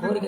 కోరిక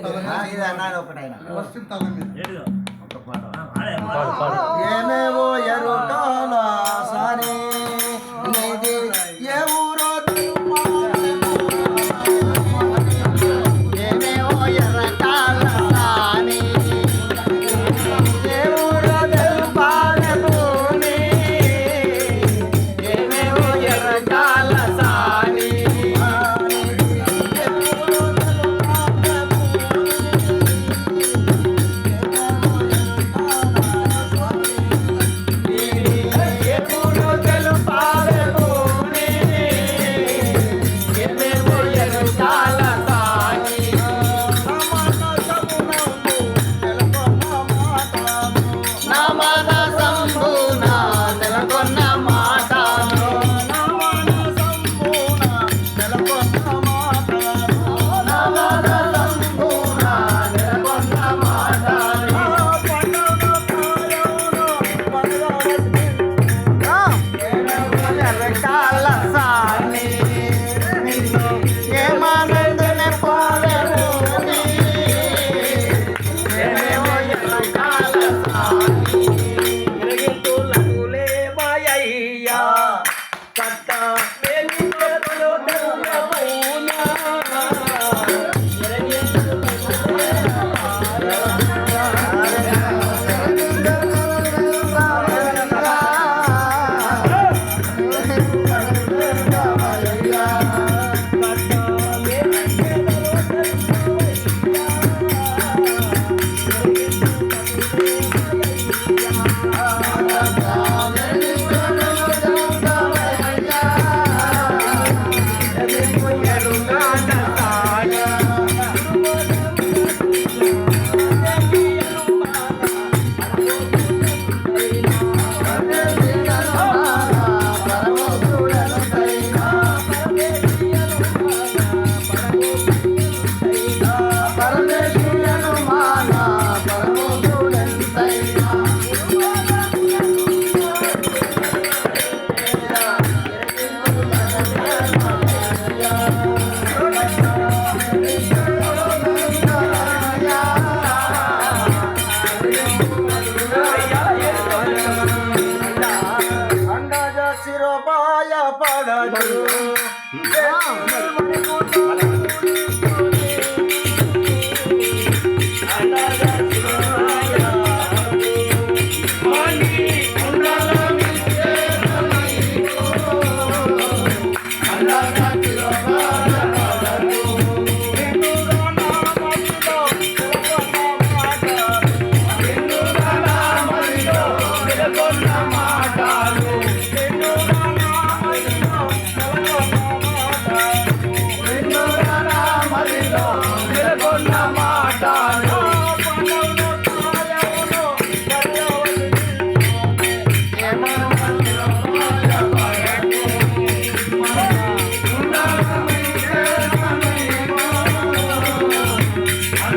Vale.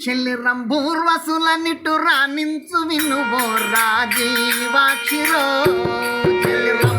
చిల్లిరం పూర్వసుల నిట్టు రాణించు వినువో రాజీవాక్షిరో చిల్లిరం